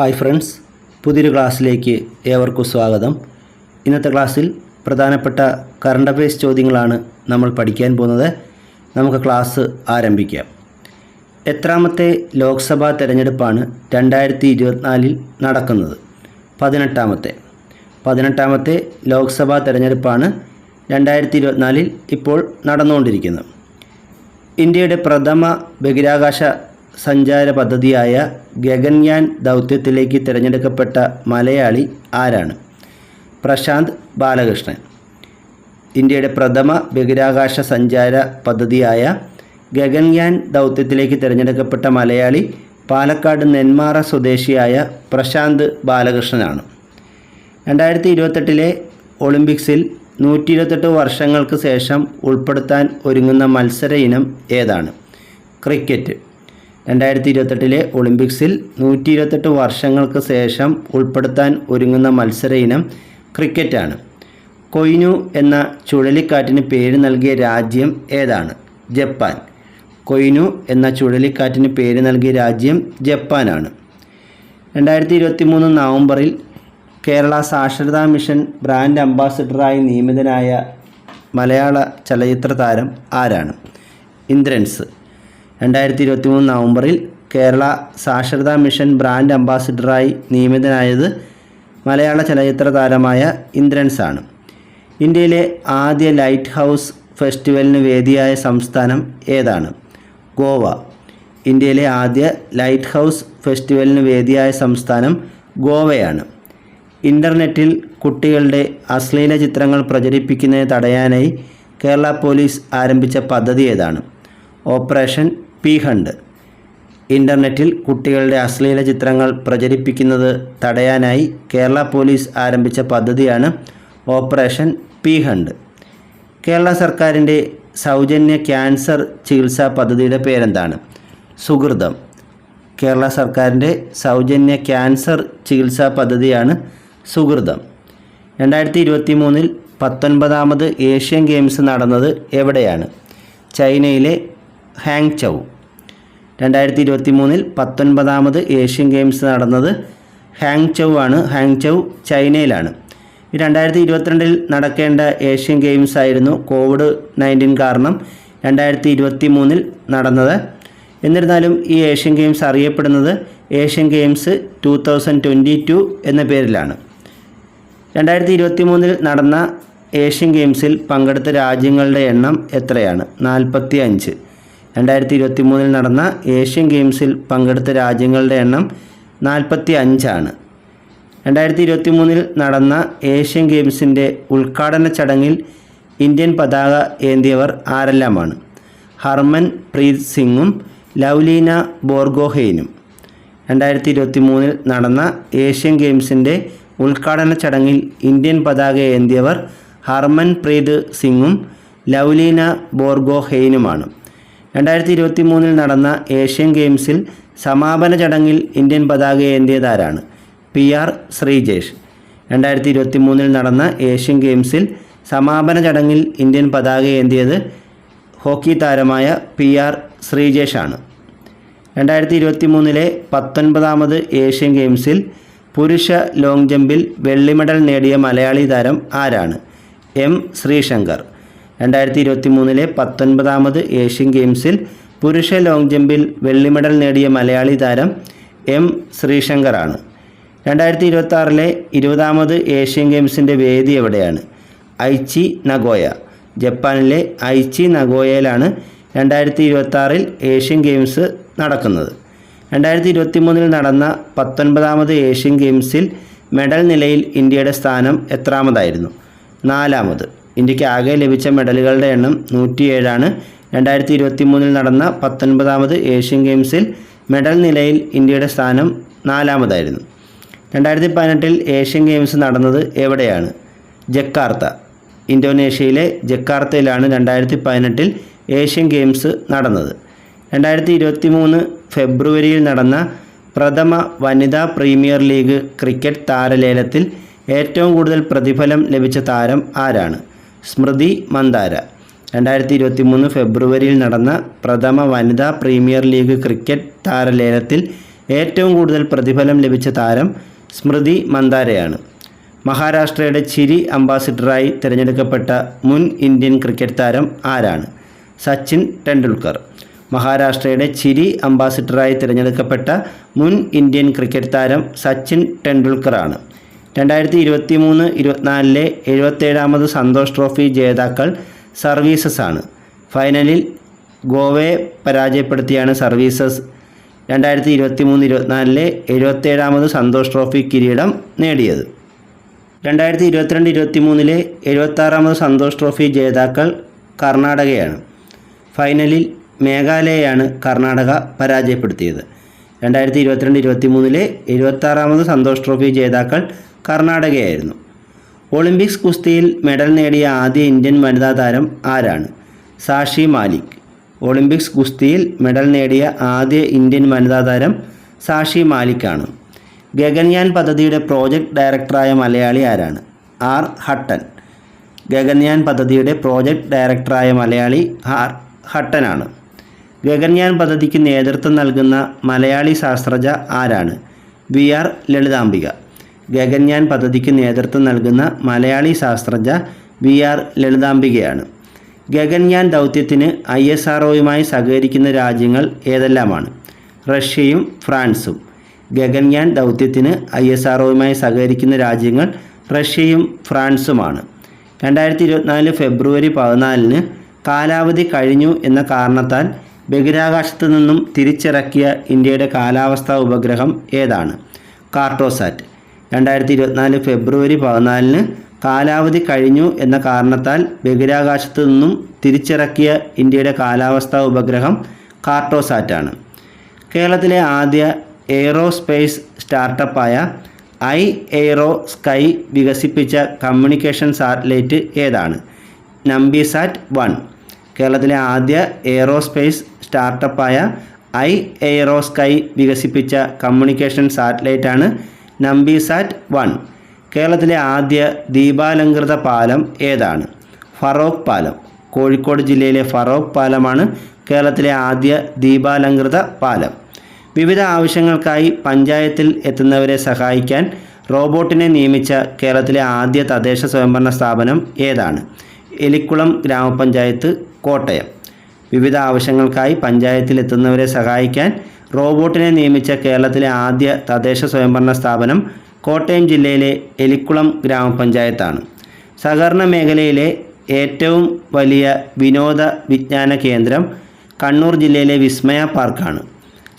Hi friends പുതിയൊരു ക്ലാസ്സിലേക്ക് ഏവർക്കും സ്വാഗതം. ഇന്നത്തെ ക്ലാസ്സിൽ പ്രധാനപ്പെട്ട കറണ്ട് അഫയേഴ്സ് ചോദ്യങ്ങളാണ് നമ്മൾ പഠിക്കാൻ പോകുന്നത്. നമുക്ക് ക്ലാസ് ആരംഭിക്കാം. എത്രാമത്തെ ലോക്സഭാ തെരഞ്ഞെടുപ്പാണ് രണ്ടായിരത്തി ഇരുപത്തിനാലിൽ നടക്കുന്നത്. പതിനെട്ടാമത്തെ. പതിനെട്ടാമത്തെ ലോക്സഭാ തെരഞ്ഞെടുപ്പാണ് രണ്ടായിരത്തി ഇരുപത്തിനാലിൽ ഇപ്പോൾ നടന്നുകൊണ്ടിരിക്കുന്നത്. ഇന്ത്യയുടെ പ്രഥമ ബഹിരാകാശ സഞ്ചാര പദ്ധതിയായ ഗഗൻയാൻ ദൗത്യത്തിലേക്ക് തിരഞ്ഞെടുക്കപ്പെട്ട മലയാളി ആരാണ്? പ്രശാന്ത് ബാലകൃഷ്ണൻ. ഇന്ത്യയുടെ പ്രഥമ ബഹിരാകാശ സഞ്ചാര പദ്ധതിയായ ഗഗൻയാൻ ദൗത്യത്തിലേക്ക് തിരഞ്ഞെടുക്കപ്പെട്ട മലയാളി പാലക്കാട് നെന്മാറ സ്വദേശിയായ പ്രശാന്ത് ബാലകൃഷ്ണനാണ്. രണ്ടായിരത്തി ഇരുപത്തെട്ടിലെ ഒളിമ്പിക്സിൽ നൂറ്റി ഇരുപത്തെട്ട് വർഷങ്ങൾക്ക് ശേഷം ഉൾപ്പെടുത്താൻ ഒരുങ്ങുന്ന മത്സര ഇനം ഏതാണ്? ക്രിക്കറ്റ്. രണ്ടായിരത്തി ഇരുപത്തെട്ടിലെ ഒളിമ്പിക്സിൽ നൂറ്റി ഇരുപത്തെട്ട് വർഷങ്ങൾക്ക് ശേഷം ഉൾപ്പെടുത്താൻ ഒരുങ്ങുന്ന മത്സര ഇനം ക്രിക്കറ്റാണ്. കൊയ്നു എന്ന ചുഴലിക്കാറ്റിന് പേര് നൽകിയ രാജ്യം ഏതാണ്? ജപ്പാൻ. കൊയ്നു എന്ന ചുഴലിക്കാറ്റിന് പേര് നൽകിയ രാജ്യം ജപ്പാനാണ്. രണ്ടായിരത്തി ഇരുപത്തി മൂന്ന് നവംബറിൽ കേരള സാക്ഷരതാ മിഷൻ ബ്രാൻഡ് അംബാസിഡറായി നിയമിതനായ മലയാള ചലച്ചിത്ര താരം ആരാണ്? ഇന്ദ്രൻസ്. രണ്ടായിരത്തി ഇരുപത്തി മൂന്ന് നവംബറിൽ കേരള സാക്ഷരതാ മിഷൻ ബ്രാൻഡ് അംബാസിഡറായി നിയമിതനായത് മലയാള ചലച്ചിത്ര താരമായ ഇന്ദ്രൻസ് ആണ്. ഇന്ത്യയിലെ ആദ്യ ലൈറ്റ് ഹൗസ് ഫെസ്റ്റിവലിന് വേദിയായ സംസ്ഥാനം ഏതാണ്? ഗോവ. ഇന്ത്യയിലെ ആദ്യ ലൈറ്റ് ഹൗസ് ഫെസ്റ്റിവലിന് വേദിയായ സംസ്ഥാനം ഗോവയാണ്. ഇന്റർനെറ്റിൽ കുട്ടികളുടെ അശ്ലീല ചിത്രങ്ങൾ പ്രചരിപ്പിക്കുന്നത് തടയാനായി കേരള പോലീസ് ആരംഭിച്ച പദ്ധതി ഏതാണ്? Operation P hunt. ഇന്റർനെറ്റിൽ കുട്ടികളുടെ അശ്ലീല ചിത്രങ്ങൾ പ്രചരിപ്പിക്കുന്നത് തടയാനായി കേരള പോലീസ് ആരംഭിച്ച പദ്ധതിയാണ് ഓപ്പറേഷൻ പി ഹണ്ട്. കേരള സർക്കാരിന്റെ സൗജന്യ ക്യാൻസർ ചികിത്സാ പദ്ധതിയുടെ പേരെന്താണ്? സുഹൃതം. കേരള സർക്കാരിന്റെ സൗജന്യ ക്യാൻസർ ചികിത്സാ പദ്ധതിയാണ് സുഹൃതം. രണ്ടായിരത്തി ഇരുപത്തി മൂന്നിൽ പത്തൊൻപതാമത് ഏഷ്യൻ ഗെയിംസ് നടന്നത് എവിടെയാണ്? ചൈനയിലെ ഹാങ് ചൗ രണ്ടായിരത്തി ഇരുപത്തി മൂന്നിൽ പത്തൊൻപതാമത് ഏഷ്യൻ ഗെയിംസ് നടന്നത് ഹാങ് ചൗ ആണ്. ഹാങ് ചൗ ചൈനയിലാണ്. രണ്ടായിരത്തി ഇരുപത്തിരണ്ടിൽ നടക്കേണ്ട ഏഷ്യൻ ഗെയിംസ് ആയിരുന്നു കോവിഡ് നയന്റീൻ കാരണം രണ്ടായിരത്തി ഇരുപത്തി മൂന്നിൽ നടന്നത്. എന്നിരുന്നാലും ഈ ഏഷ്യൻ ഗെയിംസ് അറിയപ്പെടുന്നത് Asian games two thousand twenty two എന്ന പേരിലാണ്. രണ്ടായിരത്തി ഇരുപത്തി മൂന്നിൽ നടന്ന ഏഷ്യൻ ഗെയിംസിൽ പങ്കെടുത്ത രാജ്യങ്ങളുടെ എണ്ണം എത്രയാണ്? നാൽപ്പത്തി അഞ്ച് രണ്ടായിരത്തി ഇരുപത്തി മൂന്നിൽ നടന്ന ഏഷ്യൻ ഗെയിംസിൽ പങ്കെടുത്ത രാജ്യങ്ങളുടെ എണ്ണം നാൽപ്പത്തി അഞ്ചാണ് രണ്ടായിരത്തി ഇരുപത്തി മൂന്നിൽ നടന്ന ഏഷ്യൻ ഗെയിംസിന്റെ ഉദ്ഘാടന ചടങ്ങിൽ ഇന്ത്യൻ പതാക ഏന്തിയവർ ആരെല്ലാമാണ്? ഹർമൻ പ്രീത് സിംഗും ലൗലീന ബോർഗോഹെയിനും. രണ്ടായിരത്തി ഇരുപത്തി മൂന്നിൽ നടന്ന ഏഷ്യൻ ഗെയിംസിന്റെ ഉദ്ഘാടന ചടങ്ങിൽ ഇന്ത്യൻ പതാക ഏന്തിയവർ ഹർമൻ പ്രീത് സിംഗും ലൗലീന ബോർഗോഹെയിനുമാണ്. രണ്ടായിരത്തി ഇരുപത്തി മൂന്നിൽ നടന്ന ഏഷ്യൻ ഗെയിംസിൽ സമാപന ചടങ്ങിൽ ഇന്ത്യൻ പതാക ഏന്തിയതാരാണ് പി ആർ ശ്രീജേഷ്. രണ്ടായിരത്തി ഇരുപത്തി മൂന്നിൽ നടന്ന ഏഷ്യൻ ഗെയിംസിൽ സമാപന ചടങ്ങിൽ ഇന്ത്യൻ പതാക ഏന്തിയത് ഹോക്കി താരമായ പി ആർ ശ്രീജേഷാണ്. രണ്ടായിരത്തി ഇരുപത്തി മൂന്നിലെ പത്തൊൻപതാമത് ഏഷ്യൻ ഗെയിംസിൽ പുരുഷ ലോങ് ജമ്പിൽ വെള്ളി മെഡൽ നേടിയ മലയാളി താരം ആരാണ്? എം ശ്രീശങ്കർ. രണ്ടായിരത്തി ഇരുപത്തി മൂന്നിലെ പത്തൊൻപതാമത് ഏഷ്യൻ ഗെയിംസിൽ പുരുഷ ലോങ് ജമ്പിൽ വെള്ളി മെഡൽ നേടിയ മലയാളി താരം എം ശ്രീശങ്കറാണ്. രണ്ടായിരത്തി ഇരുപത്തി ആറിലെ ഇരുപതാമത് ഏഷ്യൻ ഗെയിംസിന്റെ വേദി എവിടെയാണ്? Aichi Nagoya. ജപ്പാനിലെ ഐച്ചി നഗോയയിലാണ് രണ്ടായിരത്തി ഇരുപത്തി ആറിൽ ഏഷ്യൻ ഗെയിംസ് നടക്കുന്നത്. രണ്ടായിരത്തി ഇരുപത്തി മൂന്നിൽ നടന്ന പത്തൊൻപതാമത് ഏഷ്യൻ ഗെയിംസിൽ മെഡൽ നിലയിൽ ഇന്ത്യയുടെ സ്ഥാനം എത്രാമതായിരുന്നു? നാലാമത്. ഇന്ത്യയ്ക്ക് ആകെ ലഭിച്ച മെഡലുകളുടെ എണ്ണം നൂറ്റിയേഴാണ്. രണ്ടായിരത്തി ഇരുപത്തി മൂന്നിൽ നടന്ന പത്തൊൻപതാമത് ഏഷ്യൻ ഗെയിംസിൽ മെഡൽ നിലയിൽ ഇന്ത്യയുടെ സ്ഥാനം നാലാമതായിരുന്നു. രണ്ടായിരത്തി പതിനെട്ടിൽ ഏഷ്യൻ ഗെയിംസ് നടന്നത് എവിടെയാണ്? ജക്കാർത്ത ഇന്തോനേഷ്യയിലെ ജക്കാർത്തയിലാണ് രണ്ടായിരത്തി പതിനെട്ടിൽ ഏഷ്യൻ ഗെയിംസ് നടന്നത്. രണ്ടായിരത്തി ഇരുപത്തി മൂന്ന് ഫെബ്രുവരിയിൽ നടന്ന പ്രഥമ വനിതാ പ്രീമിയർ ലീഗ് ക്രിക്കറ്റ് താരലേലത്തിൽ ഏറ്റവും കൂടുതൽ പ്രതിഫലം ലഭിച്ച താരം ആരാണ്? സ്മൃതി മന്ദാര. രണ്ടായിരത്തി ഇരുപത്തി മൂന്ന് ഫെബ്രുവരിയിൽ നടന്ന പ്രഥമ വനിതാ പ്രീമിയർ ലീഗ് ക്രിക്കറ്റ് താരലേലത്തിൽ ഏറ്റവും കൂടുതൽ പ്രതിഫലം ലഭിച്ച താരം സ്മൃതി മന്ദാരയാണ്. മഹാരാഷ്ട്രയുടെ ചിരി അംബാസിഡറായി തിരഞ്ഞെടുക്കപ്പെട്ട മുൻ ഇന്ത്യൻ ക്രിക്കറ്റ് താരം ആരാണ്? സച്ചിൻ ടെണ്ടുൽക്കർ. മഹാരാഷ്ട്രയുടെ ചിരി അംബാസിഡറായി തിരഞ്ഞെടുക്കപ്പെട്ട മുൻ ഇന്ത്യൻ ക്രിക്കറ്റ് താരം സച്ചിൻ ടെണ്ടുൽക്കറാണ്. രണ്ടായിരത്തി ഇരുപത്തി മൂന്ന് ഇരുപത്തിനാലിലെ എഴുപത്തേഴാമത് സന്തോഷ് ട്രോഫി ജേതാക്കൾ സർവീസസ് ആണ് ഫൈനലിൽ ഗോവയെ പരാജയപ്പെടുത്തിയാണ് സർവീസസ്. രണ്ടായിരത്തി ഇരുപത്തി മൂന്ന് ഇരുപത്തിനാലിലെ എഴുപത്തേഴാമത് സന്തോഷ് ട്രോഫി കിരീടം നേടിയത്. രണ്ടായിരത്തി ഇരുപത്തിരണ്ട് ഇരുപത്തി മൂന്നിലെ എഴുപത്താറാമത് സന്തോഷ് ട്രോഫി ജേതാക്കൾ കർണാടകയാണ്. ഫൈനലിൽ മേഘാലയയാണ് കർണാടക പരാജയപ്പെടുത്തിയത്. രണ്ടായിരത്തി ഇരുപത്തിരണ്ട് ഇരുപത്തി മൂന്നിലെ എഴുപത്താറാമത് സന്തോഷ് ട്രോഫി ജേതാക്കൾ കർണാടകയായിരുന്നു. ഒളിമ്പിക്സ് കുസ്തിയിൽ മെഡൽ നേടിയ ആദ്യ ഇന്ത്യൻ വനിതാ താരം ആരാണ്? സാഷി മാലിക്. ഒളിമ്പിക്സ് കുസ്തിയിൽ മെഡൽ നേടിയ ആദ്യ ഇന്ത്യൻ വനിതാ താരം സാഷി മാലിക്കാണ്. ഗഗൻയാൻ പദ്ധതിയുടെ പ്രോജക്റ്റ് ഡയറക്ടറായ മലയാളി ആരാണ്? ആർ. ഹട്ടൻ. ഗഗൻയാൻ പദ്ധതിയുടെ പ്രോജക്റ്റ് ഡയറക്ടറായ മലയാളി ആർ. ഹട്ടനാണ്. ഗഗൻയാൻ പദ്ധതിക്ക് നേതൃത്വം നൽകുന്ന മലയാളി ശാസ്ത്രജ്ഞ ആരാണ്? വി. ആർ. ലളിതാംബിക. ഗഗൻയാൻ പദ്ധതിക്ക് നേതൃത്വം നൽകുന്ന മലയാളി ശാസ്ത്രജ്ഞ വി ആർ ലളിതാംബികയാണ്. ഗഗൻയാൻ ദൗത്യത്തിന് ഐ എസ് ആർ സഹകരിക്കുന്ന രാജ്യങ്ങൾ ഏതെല്ലാമാണ്? റഷ്യയും ഫ്രാൻസും. ഗഗൻയാൻ ദൗത്യത്തിന് ഐ എസ് ആർ സഹകരിക്കുന്ന രാജ്യങ്ങൾ റഷ്യയും ഫ്രാൻസുമാണ്. രണ്ടായിരത്തി ഇരുപത്തിനാല് ഫെബ്രുവരി പതിനാലിന് കാലാവധി കഴിഞ്ഞു എന്ന കാരണത്താൽ ബഹിരാകാശത്തു നിന്നും തിരിച്ചിറക്കിയ ഇന്ത്യയുടെ കാലാവസ്ഥാ ഉപഗ്രഹം ഏതാണ്? കാർട്ടോസാറ്റ്. രണ്ടായിരത്തി ഇരുപത്തിനാല് ഫെബ്രുവരി പതിനാലിന് കാലാവധി കഴിഞ്ഞു എന്ന കാരണത്താൽ ബഹിരാകാശത്തു നിന്നും തിരിച്ചിറക്കിയ ഇന്ത്യയുടെ കാലാവസ്ഥാ ഉപഗ്രഹം കാർട്ടോസാറ്റാണ്. കേരളത്തിലെ ആദ്യ എയ്റോസ്പേസ് സ്റ്റാർട്ടപ്പായ ഐ എയ്റോ സ്കൈ വികസിപ്പിച്ച കമ്മ്യൂണിക്കേഷൻ സാറ്റലൈറ്റ് ഏതാണ്? നമ്പിസാറ്റ് വൺ. കേരളത്തിലെ ആദ്യ എയ്റോസ്പേസ് സ്റ്റാർട്ടപ്പായ ഐ എയ്റോ സ്കൈ വികസിപ്പിച്ച കമ്മ്യൂണിക്കേഷൻ സാറ്റലൈറ്റാണ് നമ്പിസാറ്റ് വൺ കേരളത്തിലെ ആദ്യ ദീപാലങ്കൃത പാലം ഏതാണ്? ഫറോക്ക് പാലം. കോഴിക്കോട് ജില്ലയിലെ ഫറോക്ക് പാലമാണ് കേരളത്തിലെ ആദ്യ ദീപാലങ്കൃത പാലം. വിവിധ ആവശ്യങ്ങൾക്കായി പഞ്ചായത്തിൽ എത്തുന്നവരെ സഹായിക്കാൻ റോബോട്ടിനെ നിയമിച്ച കേരളത്തിലെ ആദ്യ തദ്ദേശ സ്വയംഭരണ സ്ഥാപനം ഏതാണ്? എലിക്കുളം ഗ്രാമപഞ്ചായത്ത് കോട്ടയം. വിവിധ ആവശ്യങ്ങൾക്കായി പഞ്ചായത്തിൽ എത്തുന്നവരെ സഹായിക്കാൻ റോബോട്ടിനെ നിയമിച്ച കേരളത്തിലെ ആദ്യ തദ്ദേശ സ്വയംഭരണ സ്ഥാപനം കോട്ടയം ജില്ലയിലെ എലിക്കുളം ഗ്രാമപഞ്ചായത്താണ്. സഹകരണ മേഖലയിലെ ഏറ്റവും വലിയ വിനോദ വിജ്ഞാന കേന്ദ്രം കണ്ണൂർ ജില്ലയിലെ വിസ്മയ പാർക്കാണ്.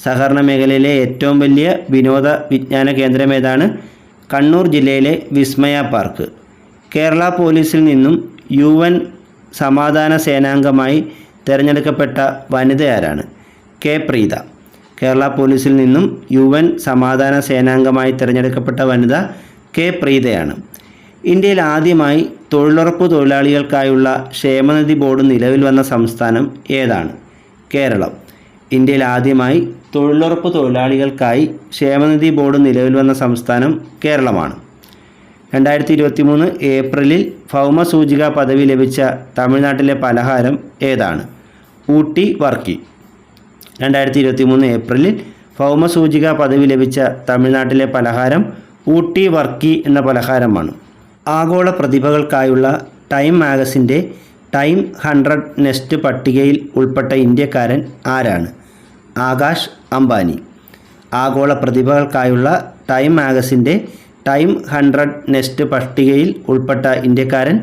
സഹകരണ മേഖലയിലെ ഏറ്റവും വലിയ വിനോദ വിജ്ഞാന കേന്ദ്രം ഏതാണ്? കണ്ണൂർ ജില്ലയിലെ വിസ്മയ പാർക്ക്. കേരള പോലീസിൽ നിന്നും യു എൻ സമാധാന സേനാംഗമായി തിരഞ്ഞെടുക്കപ്പെട്ട വനിത ആരാണ് കെ. പ്രീത. കേരള പോലീസിൽ നിന്നും യു എൻ സമാധാന സേനാംഗമായി തിരഞ്ഞെടുക്കപ്പെട്ട വനിത കെ പ്രീതയാണ്. ഇന്ത്യയിൽ ആദ്യമായി തൊഴിലുറപ്പ് തൊഴിലാളികൾക്കായുള്ള ക്ഷേമനിധി ബോർഡ് നിലവിൽ വന്ന സംസ്ഥാനം ഏതാണ്? കേരളം. ഇന്ത്യയിൽ ആദ്യമായി തൊഴിലുറപ്പ് തൊഴിലാളികൾക്കായി ക്ഷേമനിധി ബോർഡ് നിലവിൽ വന്ന സംസ്ഥാനം കേരളമാണ്. രണ്ടായിരത്തി ഇരുപത്തി മൂന്ന് ഏപ്രിലിൽ ഭൗമസൂചിക പദവി ലഭിച്ച തമിഴ്നാട്ടിലെ പലഹാരം ഏതാണ്? ഊട്ടി വർക്കി. രണ്ടായിരത്തി ഇരുപത്തി മൂന്ന് ഏപ്രിലിൽ ഭൗമസൂചിക പദവി ലഭിച്ച തമിഴ്നാട്ടിലെ പലഹാരം ഊട്ടി വർക്കി എന്ന പലഹാരമാണ്. ആഗോള പ്രതിഭകൾക്കായുള്ള ടൈം മാഗസിന്റെ ടൈം ഹൺഡ്രഡ് നെസ്റ്റ് പട്ടികയിൽ ഉൾപ്പെട്ട ഇന്ത്യക്കാരൻ ആരാണ്? ആകാശ് അംബാനി. ആഗോള പ്രതിഭകൾക്കായുള്ള ടൈം മാഗസിന്റെ ടൈം ഹൺഡ്രഡ് നെസ്റ്റ് പട്ടികയിൽ ഉൾപ്പെട്ട ഇന്ത്യക്കാരൻ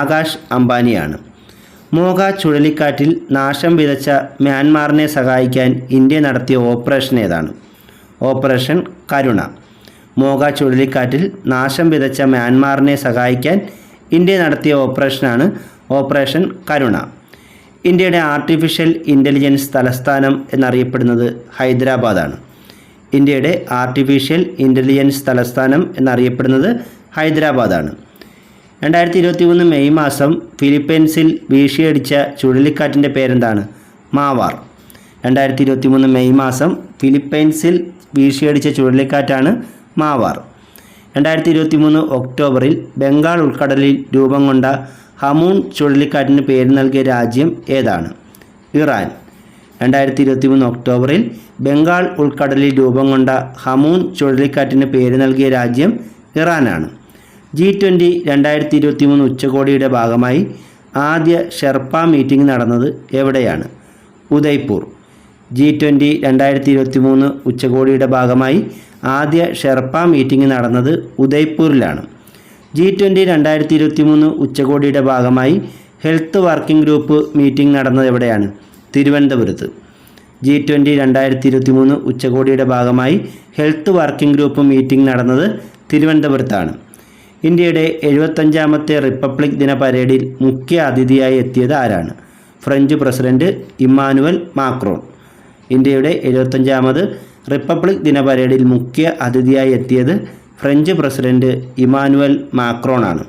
ആകാശ് അംബാനിയാണ്. മോഗ ചുഴലിക്കാറ്റിൽ നാശം വിതച്ച മ്യാൻമാറിനെ സഹായിക്കാൻ ഇന്ത്യ നടത്തിയ ഓപ്പറേഷൻ ഏതാണ്? ഓപ്പറേഷൻ കരുണ. മോഗ ചുഴലിക്കാറ്റിൽ നാശം വിതച്ച മ്യാൻമാറിനെ സഹായിക്കാൻ ഇന്ത്യ നടത്തിയ ഓപ്പറേഷനാണ് ഓപ്പറേഷൻ കരുണ. ഇന്ത്യയുടെ ആർട്ടിഫിഷ്യൽ ഇന്റലിജൻസ് തലസ്ഥാനം എന്നറിയപ്പെടുന്നത് ഹൈദരാബാദാണ്. ഇന്ത്യയുടെ ആർട്ടിഫിഷ്യൽ ഇന്റലിജൻസ് തലസ്ഥാനം എന്നറിയപ്പെടുന്നത് ഹൈദരാബാദാണ്. രണ്ടായിരത്തി ഇരുപത്തി മൂന്ന് മെയ് മാസം ഫിലിപ്പൈൻസിൽ വീശിയടിച്ച ചുഴലിക്കാറ്റിന്റെ പേരെന്താണ്? മാവാർ. രണ്ടായിരത്തി ഇരുപത്തി മൂന്ന് മെയ് മാസം ഫിലിപ്പൈൻസിൽ വീശിയടിച്ച ചുഴലിക്കാറ്റാണ് മാവാർ. രണ്ടായിരത്തി ഇരുപത്തി മൂന്ന് ഒക്ടോബറിൽ ബംഗാൾ ഉൾക്കടലിൽ രൂപം കൊണ്ട ഹമൂൺ ചുഴലിക്കാറ്റിന് പേര് നൽകിയ രാജ്യം ഏതാണ്? ഇറാൻ. രണ്ടായിരത്തി ഇരുപത്തി മൂന്ന് ഒക്ടോബറിൽ ബംഗാൾ ഉൾക്കടലിൽ രൂപം കൊണ്ട ഹമൂൺ ചുഴലിക്കാറ്റിന് പേര് നൽകിയ രാജ്യം ഇറാനാണ്. ജി ട്വന്റി രണ്ടായിരത്തി ഇരുപത്തി മൂന്ന് ഉച്ചകോടിയുടെ ഭാഗമായി ആദ്യ ഷെർപ്പ മീറ്റിംഗ് നടന്നത് എവിടെയാണ്? ഉദയ്പൂർ. ജി ട്വന്റി രണ്ടായിരത്തി ഇരുപത്തി മൂന്ന് ഉച്ചകോടിയുടെ ഭാഗമായി ആദ്യ ഷെർപ്പ മീറ്റിംഗ് നടന്നത് ഉദയ്പൂരിലാണ്. ജി ട്വന്റി രണ്ടായിരത്തി ഇരുപത്തി മൂന്ന് ഉച്ചകോടിയുടെ ഭാഗമായി ഹെൽത്ത് വർക്കിംഗ് ഗ്രൂപ്പ് മീറ്റിംഗ് നടന്നത് എവിടെയാണ്? തിരുവനന്തപുരത്ത്. ജി ട്വന്റി രണ്ടായിരത്തി ഇരുപത്തി മൂന്ന് ഉച്ചകോടിയുടെ ഭാഗമായി ഹെൽത്ത് വർക്കിംഗ് ഗ്രൂപ്പ് മീറ്റിംഗ് നടന്നത് തിരുവനന്തപുരത്താണ്. ഇന്ത്യയുടെ എഴുപത്തഞ്ചാമത്തെ റിപ്പബ്ലിക് ദിന പരേഡിൽ മുഖ്യ അതിഥിയായി എത്തിയത് ആരാണ്? French president Emmanuel Macron. ഇന്ത്യയുടെ എഴുപത്തഞ്ചാമത് റിപ്പബ്ലിക് ദിന പരേഡിൽ മുഖ്യ അതിഥിയായി എത്തിയത് ഫ്രഞ്ച് പ്രസിഡന്റ് ഇമാനുവൽ മാക്രോൺ ആണ്.